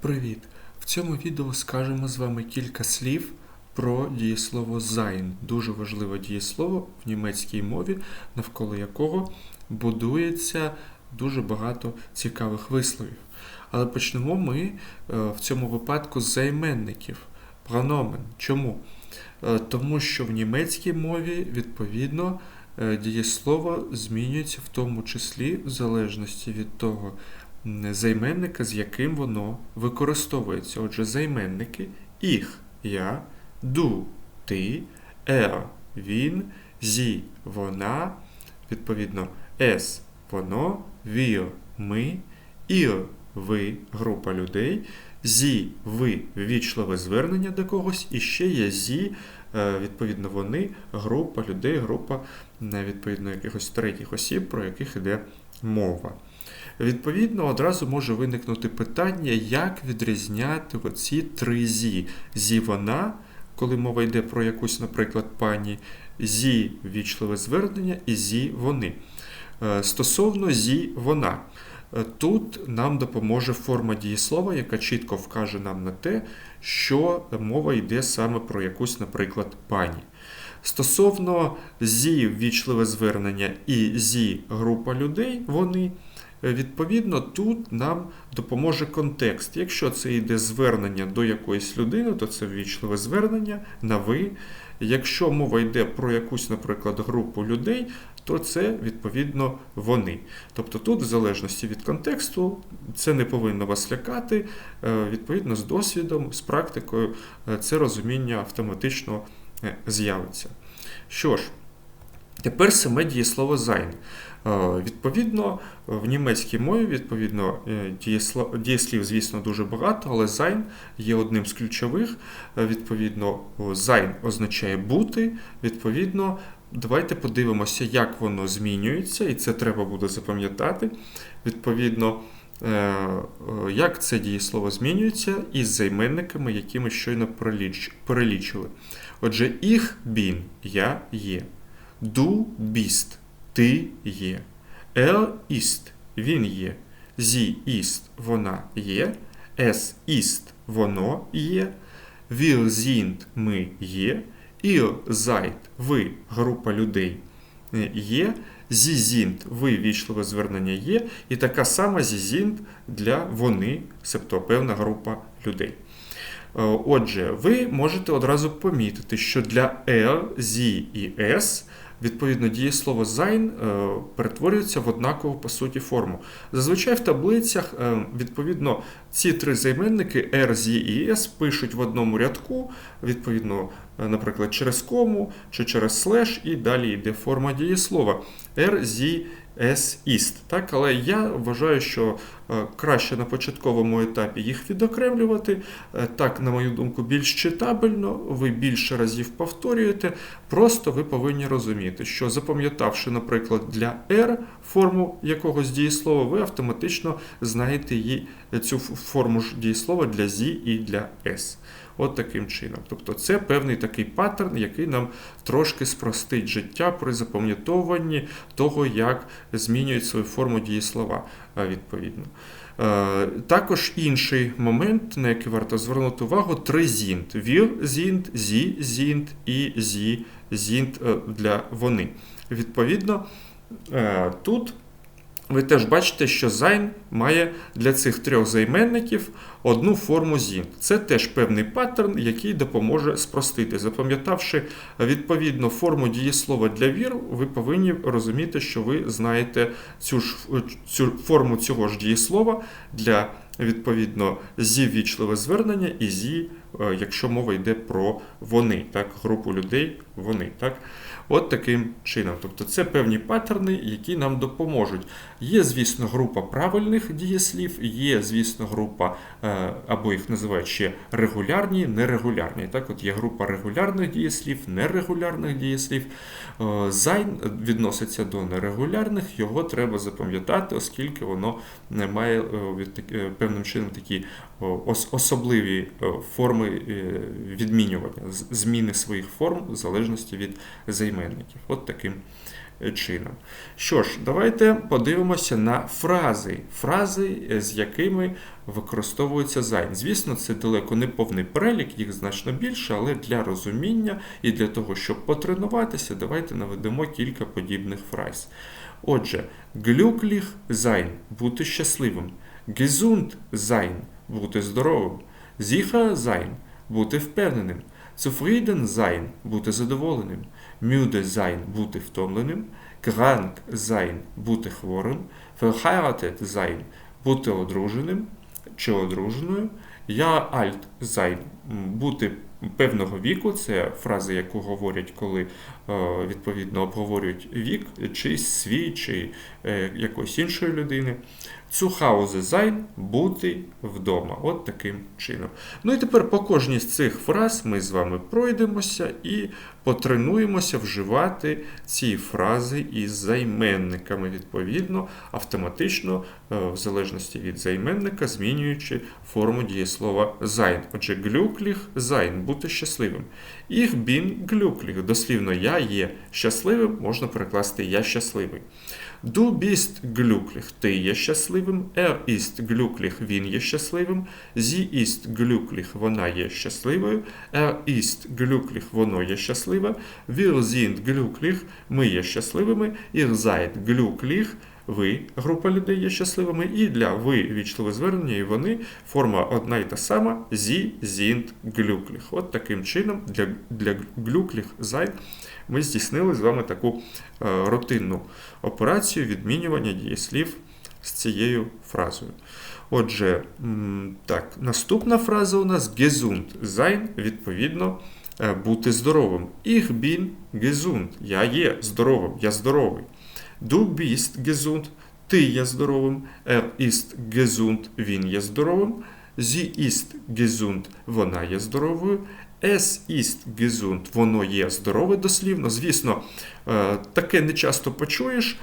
Привіт! В цьому відео скажемо з вами кілька слів про дієслово sein. Дуже важливе дієслово в німецькій мові, навколо якого будується дуже багато цікавих висловів. Але почнемо ми е, в цьому випадку з займенників. Прономен. Чому? Е, Тому що в німецькій мові, відповідно, е, дієслово змінюється в тому числі в залежності від того, займенника, з яким воно використовується. Отже, займенники їх, я, ду, ти, er, він, зі, вона, відповідно, es, воно, wir, ми, ihr, ви, група людей, зі, ви, ввічливе звернення до когось, і ще є зі, е, відповідно, вони, група людей, група е, відповідно якихось третіх осіб, про яких йде мова. Відповідно, одразу може виникнути питання, як відрізняти оці три зі. Зі вона, коли мова йде про якусь, наприклад, пані, зі ввічливе звернення і зі вони. Е, Стосовно зі вона. Е, Тут нам допоможе форма дієслова, яка чітко вкаже нам на те, що мова йде саме про якусь, наприклад, пані. Стосовно зі ввічливе звернення і зі група людей, вони. Е, Відповідно, тут нам допоможе контекст. Якщо це йде звернення до якоїсь людини, то це ввічливе звернення на ви. Якщо мова йде про якусь, наприклад, групу людей, то це відповідно вони. Тобто тут, в залежності від контексту, це не повинно вас лякати. Е, Відповідно, з досвідом, з практикою, е, це розуміння автоматично з'явиться. Що ж, тепер саме дієслово sein. Е, Відповідно, в німецькій мові, відповідно, е, дієслів, звісно, дуже багато, але sein є одним з ключових. Е, Відповідно, sein означає бути. Відповідно, давайте подивимося, як воно змінюється, і це треба буде запам'ятати. Відповідно, як це дієслово змінюється із займенниками, які ми щойно перелічили. Отже, ich bin – я є. Du bist – ти є. Er ist – він є. Sie ist – вона є. Es ist – воно є. Wir sind – ми є. Ihr seid – ви, група людей є. Sie sind – ви, вічливе звернення є. І така сама sind для вони, себто певна група людей. Е, Отже, ви можете одразу помітити, що для er, sie і s відповідно дієслово sein е, перетворюється в однакову по суті форму. Зазвичай в таблицях е, відповідно ці три займенники R, Z і s пишуть в одному рядку, відповідно, наприклад, через кому чи через слеш, і далі йде форма дієслова er, sie, s, ist. Так? Але я вважаю, що е, краще на початковому етапі їх відокремлювати. Е, Так, на мою думку, більш читабельно, ви більше разів повторюєте. Просто ви повинні розуміти, що запам'ятавши, наприклад, для R форму якогось дієслова, ви автоматично знаєте її цю форму дієслова для Z і для S. От таким чином. Тобто це певний такий паттерн, який нам трошки спростить життя при запам'ятовуванні того, як змінюють свою форму дієслова е, відповідно. Е, Також інший момент, на який варто звернути увагу, три зінт. Вір зінт, зі зінт і зі зінт е, для вони. Відповідно, тут ви теж бачите, що зайн має для цих трьох займенників одну форму зін. Це теж певний паттерн, який допоможе спростити. Запам'ятавши відповідно форму дієслова для вір, ви повинні розуміти, що ви знаєте цю ж цю форму цього ж дієслова для відповідно зі ввічливе звернення і зі, е, якщо мова йде про вони, так, групу людей, вони. Так. От таким чином. Тобто це певні паттерни, які нам допоможуть. Є, звісно, група правильних дієслів, є, звісно, група, е, або їх називають ще регулярні, нерегулярні. Так, от є група регулярних дієслів, нерегулярних дієслів. Е, Sein відноситься до нерегулярних, його треба запам'ятати, оскільки воно не має е, певним чином такі особливі форми е, відмінювання, зміни своїх форм в залежності від займенників. От таким е, чином. Що ж, давайте подивимося на фрази, фрази, е, з якими використовується sein. Звісно, це далеко не повний перелік, їх значно більше, але для розуміння і для того, щоб потренуватися, давайте наведемо кілька подібних фраз. Отже, glücklich sein – бути щасливим, gesund sein – бути здоровим, sicher sein – бути впевненим, zufrieden sein – бути задоволеним, müde sein – бути втомленим, krank sein – бути хворим, verheiratet sein – бути одруженим чи одруженою, я alt sein – бути певного віку, це фраза, яку говорять, коли відповідно обговорюють вік, чи свій, чи е, якоїсь іншої людини. Zu Hause sein – бути вдома. От таким чином. Ну і тепер по кожній з цих фраз ми з вами пройдемося і потренуємося вживати ці фрази із займенниками, відповідно, автоматично, е, в залежності від займенника, змінюючи форму дієслова sein. Отже, glücklich sein – бути щасливим. Ich bin glücklich – дослівно я є щасливим, можна перекласти я щасливий. Du bist glücklich – ти є щасливим. Er ist glücklich – він є щасливим. Sie ist glücklich – вона є щасливою. Er ist glücklich – воно є щасливе. Wir sind glücklich – ми є щасливими. Ihr seid glücklich – ви, група людей є щасливими, і для ви вічливе звернення, і вони форма одна і та сама зі, зінт, глюкліх. От таким чином для для глюкліх зай ми здійснили з вами таку е, рутинну операцію відмінювання дієслів з цією фразою. Отже, так, наступна фраза у нас gesund sein, відповідно, е, бути здоровим. Ich bin gesund. Я є здоровим, я здоровий. Du bist gesund, ти є здоровим. Er ist gesund, він є здоровим. Sie ist gesund, вона є здоровою. Es ist gesund, воно є здорове дослівно. Звісно, е, таке не часто почуєш,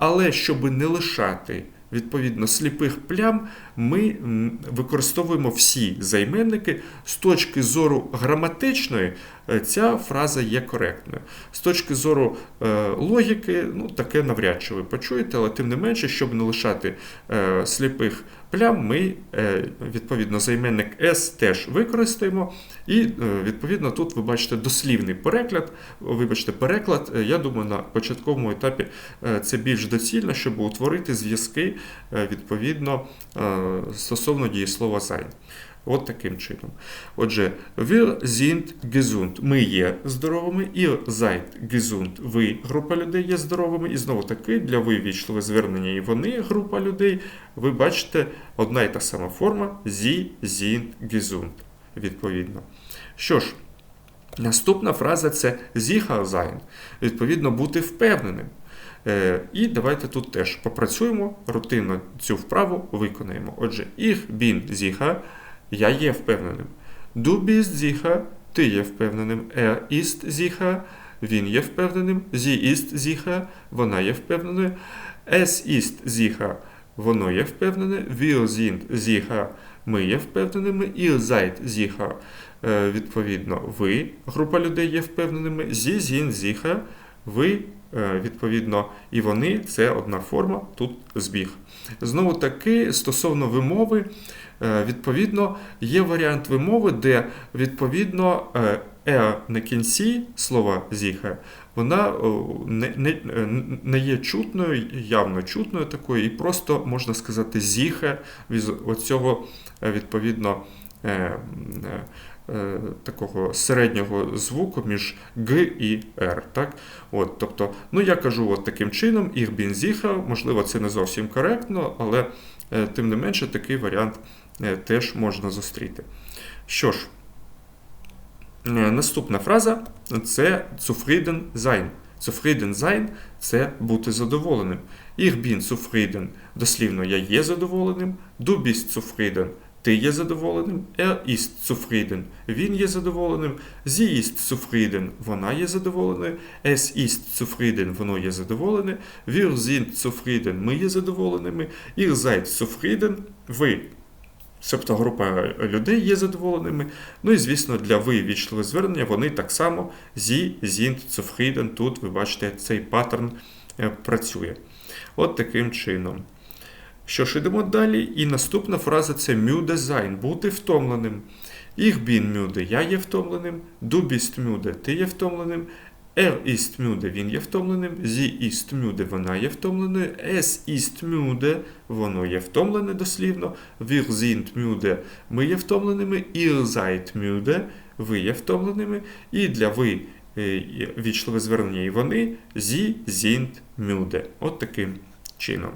але щоб не лишати відповідно сліпих плям, ми використовуємо всі займенники з точки зору граматичної, е, ця фраза є коректною. З точки зору е, логіки, ну таке навряд чи ви почуєте, але тим не менше, щоб не лишати е, сліпих плям, ми відповідно займенник S теж використаємо. І відповідно тут ви бачите дослівний переклад. Вибачте, переклад. Я думаю, на початковому етапі це більш доцільно, щоб утворити зв'язки відповідно стосовно дієслова sein. От таким чином. Отже, wir sind gesund. Ми є здоровими, ihr seid gesund. Ви група людей є здоровими. І знову таки, для ви вічливе звернення і вони група людей. Ви бачите одна і та сама форма Sie sind gesund. Відповідно. Що ж, наступна фраза це sicher sein. Відповідно, бути впевненим. Е, і давайте тут теж попрацюємо, рутинно цю вправу виконаємо. Отже, ich bin sicher, я є впевненим. Du bist sicher, ти є впевненим. Er ist sicher, він є впевненим. Sie ist sicher, вона є впевненою. Es ist sicher, воно є впевнене. Wir sind sicher, ми є впевненими. Ihr seid sicher, е, відповідно, ви, група людей є впевненими. Sie sind sicher, ви Е, відповідно, і вони це одна форма, тут збіг. Знову таки, стосовно вимови, відповідно, є варіант вимови, де відповідно е на кінці слова зіха, вона не, не, не є чутною, явно чутною такою, і просто можна сказати зіха від оцього відповідно. Е, такого середнього звуку між Г і Р. Так? От, тобто, ну Я кажу от таким чином, «Ich bin можливо, це не зовсім коректно, але е, тим не менше такий варіант е, теж можна зустріти. Що ж, наступна фраза це zufrieden sein. Zufrieden sein – це бути задоволеним. Ich bin zufrieden, дослівно я є задоволеним. Du bist zufrieden – ти є задоволеним, er ist zufrieden, він є задоволеним, sie ist zufrieden, вона є задоволеною, es ist zufrieden, воно є задоволене, wir sind zufrieden, ми є задоволеними, ihr seid zufrieden, ви Тобто група людей є задоволеними. Ну і, звісно, для ви звернення вони так само зі, sind, zufrieden. Тут ви бачите, цей паттерн е, працює. От таким чином. Що ж, йдемо далі. І наступна фраза це sein, бути втомленим. Ich bin müde, я є втомленим. Du bist müde, ти є втомленим. Er ist müde, він є втомленим. Sie ist müde, вона є втомленою. Es ist müde, воно є втомлене дослівно. Wir sind müde, ми є втомленими. Ihr seid müde, ви є втомленими. І для ви е, вічливе звернення і вони Sie sind müde. От таким чином.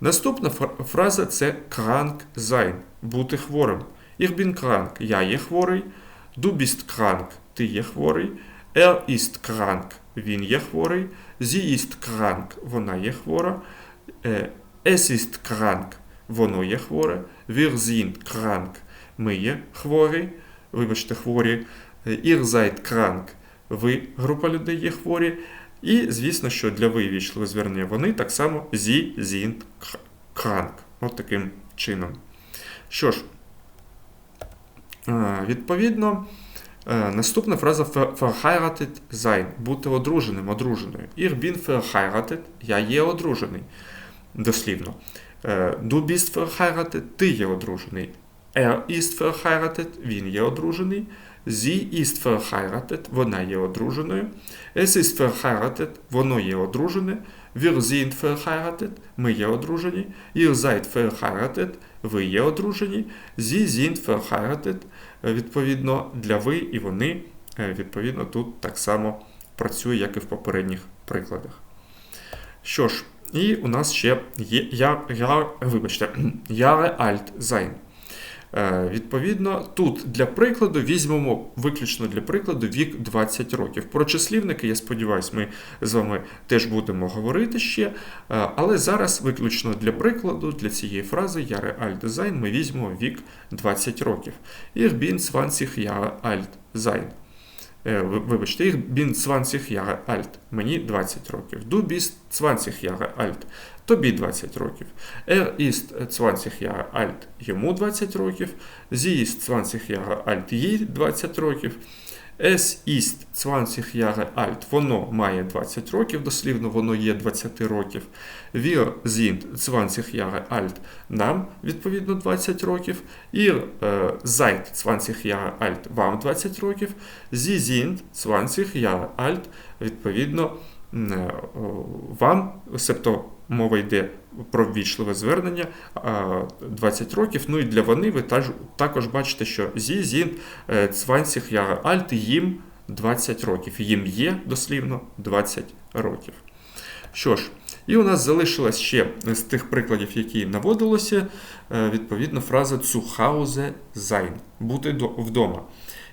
Наступна фраза це krank sein, бути хворим. Ich bin krank, я є хворий. Du bist krank, ти є хворий. Er ist krank, він є хворий. Sie ist krank, вона є хвора. Es ist krank, воно є хворе. Wir sind krank, ми є хворі. Вибачте, хворі. Ihr seid krank, ви, група людей є хворі. І, звісно, що для ви вічливе звернення вони так само Sie sind krank. От таким чином. Що ж, е, відповідно, наступна фраза ver- verheiratet sein, бути одруженим, одруженою. Ich bin verheiratet, я є одружений. Дослівно. Е, Du bist verheiratet, ти є одружений. Er ist verheiratet, він є одружений. Sie ist verheiratet, вона є одруженою. Es ist verheiratet, воно є одружене. Wir sind verheiratet, ми є одружені. Ihr seid verheiratet, ви є одружені. Sie sind verheiratet, відповідно, для ви і вони, е, відповідно, тут так само працює, як і в попередніх прикладах. Що ж, і у нас ще є я, я, вибачте, Jahre alt sein. Е, Відповідно, тут для прикладу візьмемо виключно для прикладу вік 20 років. Про числівники, я сподіваюся, ми з вами теж будемо говорити ще. Е, Але зараз виключно для прикладу, для цієї фрази я sein ми візьмемо вік 20 років. Ich bin 20 Jahre alt sein. Е, ви- Вибачте, ich bin 20 Jahre alt. Мені 20 років. Du bist 20 Jahre alt. Тобі 20 років. Er ist 20 Jahre alt. Йому 20 років. Sie ist 20 Jahre alt. Їй 20 років. Es ist 20 Jahre alt. Воно має 20 років, дослівно воно є 20 років. Wir sind 20 Jahre alt. Нам, відповідно, 20 років. Ihr seid 20 Jahre alt. Вам 20 років. Sie sind 20 Jahre alt. Відповідно, вам, себто мова йде про ввічливе звернення 20 років. Ну і для вони ви також бачите, що Sie sind е, 20 Jahre alt, їм 20 років. Їм є дослівно 20 років. Що ж, і у нас залишилось ще з тих прикладів, які наводилося, е, відповідно, фраза zu Hause бути вдома.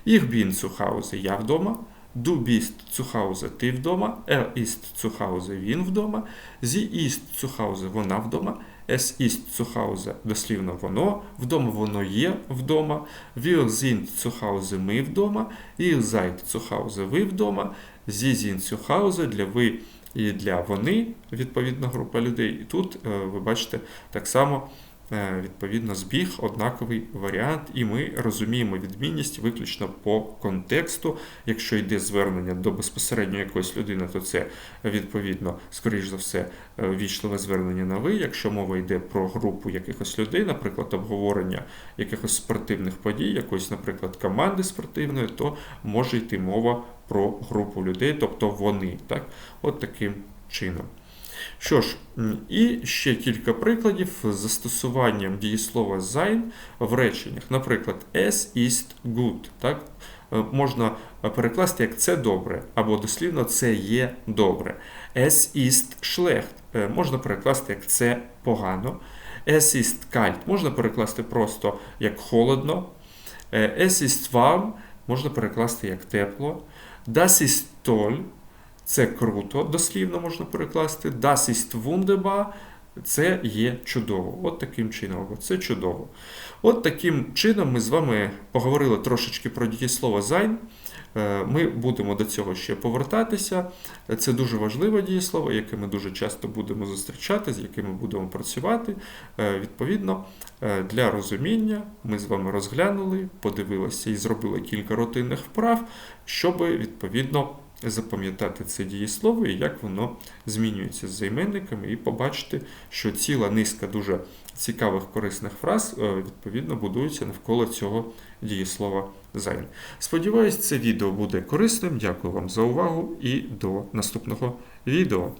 Ich bin zu я вдома. Du bist zu Hause, ти вдома. Er ist zu Hause, він вдома. Sie ist zu Hause, вона вдома. Es ist zu Hause, дослівно воно, вдома воно є вдома. Wir sind zu Hause, ми вдома. Ihr seid zu Hause, ви вдома. Sie sind zu Hause, для ви і для вони, відповідна група людей. І тут е, ви бачите так само відповідно збіг, однаковий варіант, і ми розуміємо відмінність виключно по контексту. Якщо йде звернення до безпосередньо якоїсь людини, то це відповідно, скоріш за все, е, вічливе звернення на ви. Якщо мова йде про групу якихось людей, наприклад, обговорення якихось спортивних подій, якоїсь, наприклад, команди спортивної, то може йти мова про групу людей, тобто вони. Так? От таким чином. Що ж, і ще кілька прикладів з застосуванням дієслова sein в реченнях. Наприклад, es ist gut. Так? Е, Можна перекласти як це добре, або дослівно це є добре. Es ist schlecht. Е, Можна перекласти як це погано. Es ist kalt. Можна перекласти просто як холодно. Е, Es ist warm. Можна перекласти як тепло. Das ist toll. Це круто, дослівно можна перекласти. Das ist wunderbar. Це є чудово. От таким чином, це чудово. От таким чином ми з вами поговорили трошечки про дієслово sein. Е, Ми будемо до цього ще повертатися. Це дуже важливе дієслово, яке ми дуже часто будемо зустрічати, з яким ми будемо працювати. Е, Відповідно, е, для розуміння ми з вами розглянули, подивилися і зробили кілька рутинних вправ, щоб відповідно запам'ятати це дієслово і як воно змінюється з займенниками, і побачити, що ціла низка дуже цікавих корисних фраз е, відповідно будуються навколо цього дієслова sein. Сподіваюсь, це відео буде корисним. Дякую вам за увагу і до наступного відео.